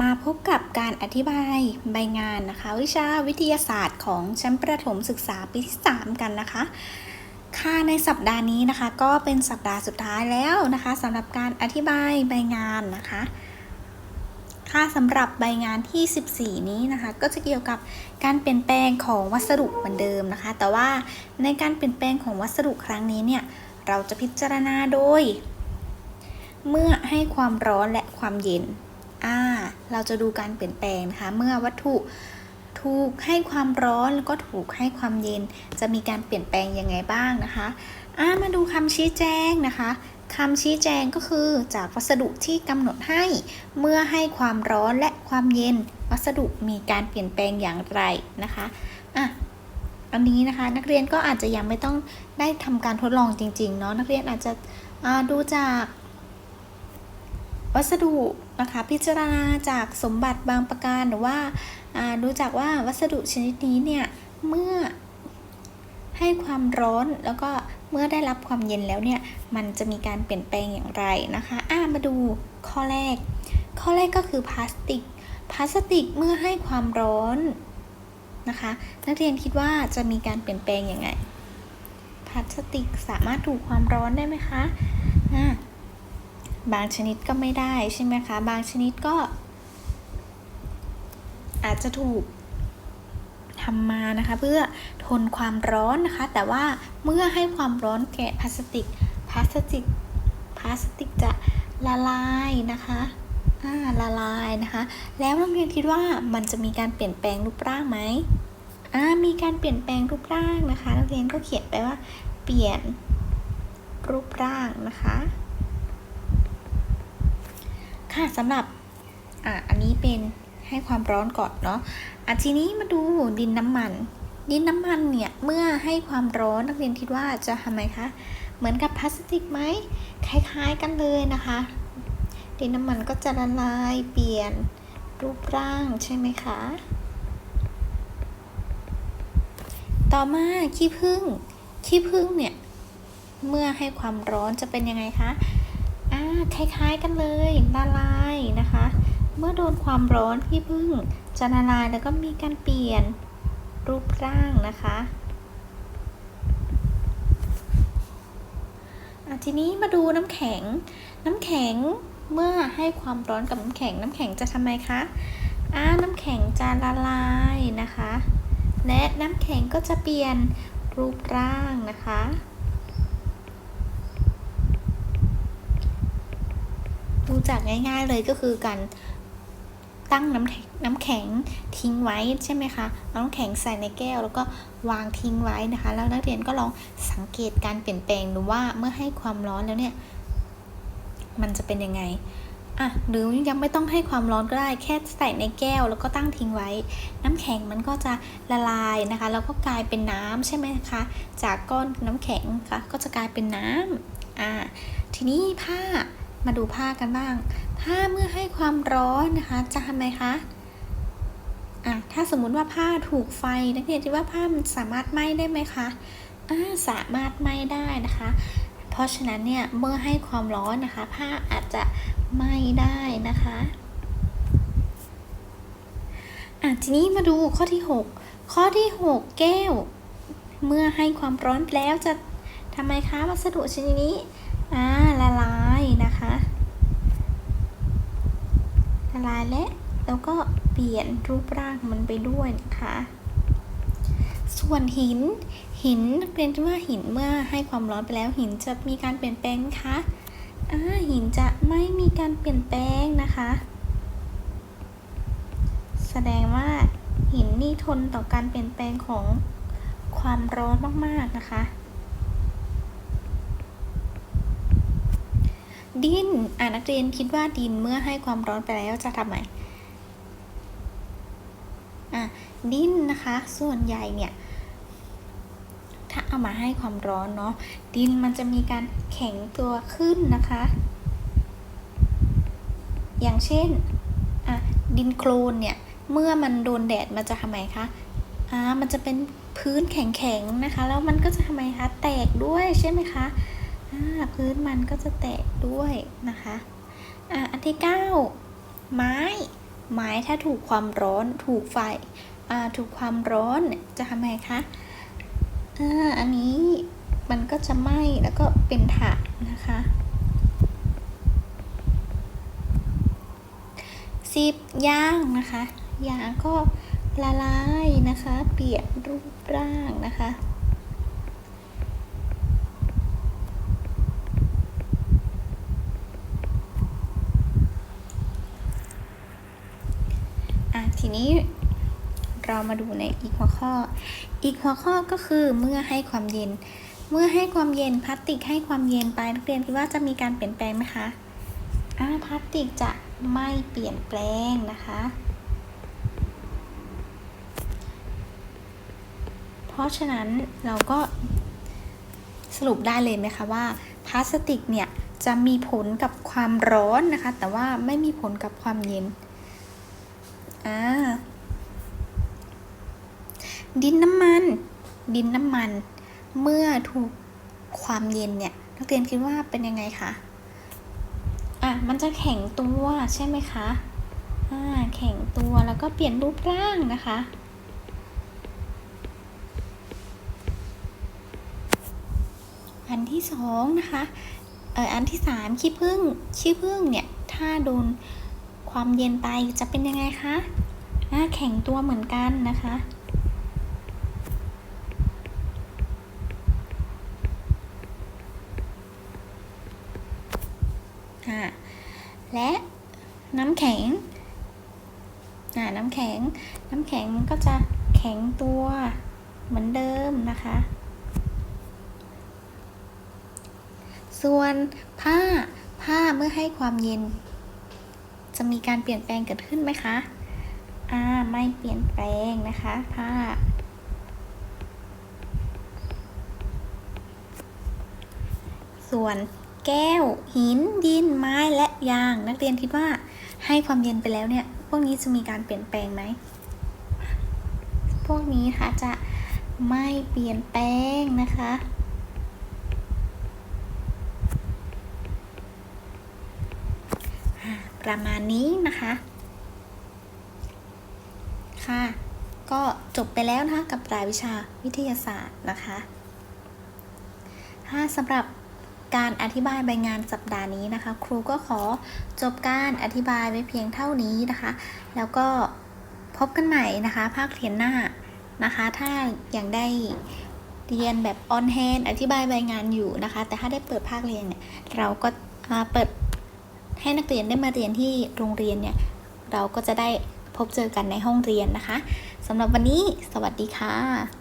มาพบกับการอธิบายใบงานนะคะ วิชาวิทยาศาสตร์ของชั้นประถมศึกษาปีที่ 3 กันนะคะ ค่ะในสัปดาห์นี้นะคะ ก็เป็นสัปดาห์สุดท้ายแล้วนะคะสำหรับการอธิบายใบงานนะคะ ค่ะสำหรับใบงานที่ 14 นี้นะคะ ก็จะเกี่ยวกับการเปลี่ยนแปลงของวัสดุเหมือนเดิมนะคะ แต่ว่าในการเปลี่ยนแปลงของวัสดุครั้งนี้เนี่ยเราจะพิจารณาโดย เมื่อให้ความร้อนและความเย็น อ่าเราจะดูการเปลี่ยนแปลงนะคะเมื่อวัตถุถูกให้ความร้อนแล้วก็ถูกให้ความเย็น จะมีการเปลี่ยนแปลงยังไงบ้างนะคะอ่ามาดูคำชี้แจงนะคะคำชี้แจงก็คือจากวัสดุที่กำหนดให้ เมื่อให้ความร้อนและความเย็น วัสดุมีการเปลี่ยนแปลงอย่างไรนะคะอะอันนี้นะคะนักเรียนก็อาจจะยังไม่ต้องได้ทำการทดลองจริงๆเนาะนักเรียนอาจจะดูจาก วัสดุนะคะพิจารณาจากสมบัติบางประการหรือว่าดูจากว่าวัสดุชนิดนี้เนี่ยเมื่อให้ความร้อนแล้วก็เมื่อได้รับความเย็นแล้วเนี่ยมันจะมีการเปลี่ยนแปลงอย่างไรนะคะอ่ามาดูข้อแรก ข้อแรกก็คือพลาสติก พลาสติกเมื่อให้ความร้อนนะคะนักเรียนคิดว่าจะมีการเปลี่ยนแปลงยังไงพลาสติกสามารถถูกความร้อนได้ไหมคะอ่า บางชนิดก็ไม่ได้ใช่ไหมคะ บางชนิดก็ อาจจะถูกทำมานะคะ เพื่อทนความร้อนนะคะ แต่ว่าเมื่อให้ความร้อนแก่พลาสติก พลาสติก พลาสติกจะละลายนะคะละลายนะคะ แล้วนักเรียนคิดว่ามันจะมีการเปลี่ยนแปลงรูปร่างไหมมีการเปลี่ยนแปลงรูปร่างนะคะ นักเรียนก็เขียนไปว่า เปลี่ยนรูปร่างนะคะ ค่ะสำหรับอะอันนี้เป็นให้ความร้อนก่อนเนาะอะทีนี้มาดูดินน้ำมัน ดินน้ำมันเนี่ยเมื่อให้ความร้อนนักเรียนคิดว่าจะทำไมคะเหมือนกับพลาสติกไหมคล้ายๆกันเลยนะคะ ดินน้ำมันก็จะละลายเปลี่ยนรูปร่างใช่ไหมคะ ต่อมาขี้ผึ้งขี้ผึ้งเนี่ย เมื่อให้ความร้อนจะเป็นยังไงคะ อ่าคล้าย ๆกันเลยละลายนะคะ เมื่อโดนความร้อนที่พึ่งจะละลายแล้วก็มีการเปลี่ยนรูปร่างนะคะทีนี้มาดูน้ำแข็ง น้ำแข็งเมื่อให้ความร้อนกับน้ำแข็ง น้ำแข็งจะทำไมคะอ่าน้ำแข็งจะละลายนะคะ และน้ำแข็งก็จะเปลี่ยนรูปร่างนะคะ ดู จากง่าย ๆ เลยก็คือการตั้งน้ำแข็งน้ำแข็งทิ้งไว้ใช่ไหมคะเอาน้ำแข็งใส่ในแก้ว แล้วก็วางทิ้งไว้นะคะ แล้วนักเรียนก็ลองสังเกตการเปลี่ยนแปลงดูว่าเมื่อให้ความร้อนแล้วเนี่ย มันจะเป็นยังไงอะหรือยังไม่ต้องให้ความร้อนก็ได้แค่ใส่ในแก้วแล้วก็ตั้งทิ้งไว้ น้ำแข็งมันก็จะละลายนะคะ แล้วก็กลายเป็นน้ำใช่ไหมคะ จากก้อนน้ำแข็งค่ะก็จะกลายเป็นน้ำอ่าทีนี้ผ้า มาดูผ้ากันบ้าง ผ้าเมื่อให้ความร้อนนะคะจะทำไมคะอะถ้าสมมุติว่าผ้าถูกไฟนักเรียนคิดว่าผ้ามันสามารถไหม้ได้ไหมคะอ่าสามารถไหม้ได้นะคะ เพราะฉะนั้นเนี่ยเมื่อให้ความร้อนนะคะ ผ้าอาจจะไหม้ได้นะคะอะทีนี้มาดูข้อที่ 6 ข้อที่ 6 แก้ว เมื่อให้ความร้อนแล้วจะทำไมคะวัสดุชนิดนี้อ่า ละลายนะคะ ละลาย และแล้วก็เปลี่ยนรูปร่างมันไปด้วยนะคะ ส่วนหิน หินนักเรียนคิดว่าหินเมื่อให้ความร้อนไปแล้วหินจะมีการเปลี่ยนแปลงคะอ่าหินจะไม่มีการเปลี่ยนแปลงนะคะ แสดงว่าหินนี่ทนต่อการเปลี่ยนแปลงของความร้อนมากๆนะคะ ดินอ่านักเรียนคิดว่าดินเมื่อให้ความร้อนไปแล้วจะทำไมอะดินนะคะ ส่วนใหญ่เนี่ย ถ้าเอามาให้ความร้อนเนาะดินมันจะมีการแข็งตัวขึ้นนะคะ อย่างเช่นอะดินโคลนเนี่ย เมื่อมันโดนแดดมันจะทำไมคะอ่ามันจะเป็นพื้นแข็งๆนะคะ แล้วมันก็จะทำไมคะ แตกด้วยใช่ไหมคะ พื้นมันก็จะแตกด้วยนะคะอะอันที่ 9 ไม้ ไม้ถ้าถูกความร้อนถูกไฟอ่าถูกความร้อนจะทำไงคะอ่าอันนี้มันก็จะไหม้แล้วก็เป็นถ่านนะคะสิบย่างนะคะยางก็ละลายนะคะ เปลี่ยนรูปร่างนะคะ ทีนี้เรามาดูในอีกหัวข้อ อีกหัวข้อก็คือเมื่อให้ความเย็น เมื่อให้ความเย็นพลาสติกให้ความเย็นไปนักเรียนคิดว่าจะมีการเปลี่ยนแปลงไหมคะอ่าพลาสติกจะไม่เปลี่ยนแปลงนะคะ เพราะฉะนั้นเราก็สรุปได้เลยไหมคะว่าพลาสติกเนี่ยจะมีผลกับความร้อนนะคะ แต่ว่าไม่มีผลกับความเย็น่าดินน้ำมัน ดินน้ำมัน เมื่อถูกความเย็นเนี่ยนักเรียนคิดว่าเป็นยังไงคะอะมันจะแข็งตัวใช่ไหมคะอ่าแข็งตัวแล้วก็เปลี่ยนรูปร่างนะคะอันที่สองนะคะ เอออันที่สามขี้ผึ้งขี้ผึ้งเนี่ย ถ้าโดน ความเย็นไปจะเป็นยังไงคะแข็งตัวเหมือนกันนะคะและน้ำแข็งน้ำแข็ง น้ำแข็งก็จะแข็งตัวเหมือนเดิมนะคะ ส่วนผ้าผ้าเมื่อให้ความเย็น จะมีการเปลี่ยนแปลงเกิดขึ้นไหมคะอ่าไม่เปลี่ยนแปลงนะคะผ้าส่วนแก้ว หิน ดิน ไม้และยาง นักเรียนคิดว่าให้ความเย็นไปแล้วเนี่ย พวกนี้จะมีการเปลี่ยนแปลงไหม พวกนี้ค่ะจะไม่เปลี่ยนแปลงนะคะ อ่า ประมาณนี้นะคะ ค่ะ ก็จบไปแล้วนะคะกับรายวิชาวิทยาศาสตร์นะคะถ้าสำหรับการอธิบายใบงานสัปดาห์นี้นะคะ ครูก็ขอจบการอธิบายไว้เพียงเท่านี้นะคะ แล้วก็พบกันใหม่นะคะ ภาคเรียนหน้านะคะ ถ้าอยังได้เรียนแบบออนแฮนอธิบายใบงานอยู่นะคะ แต่ถ้าได้เปิดภาคเรียนเนี่ยเราก็เปิด ให้นักเรียนได้มาเรียนที่โรงเรียนเนี่ยเราก็จะได้พบเจอกันในห้องเรียนนะคะสำหรับวันนี้สวัสดีค่ะ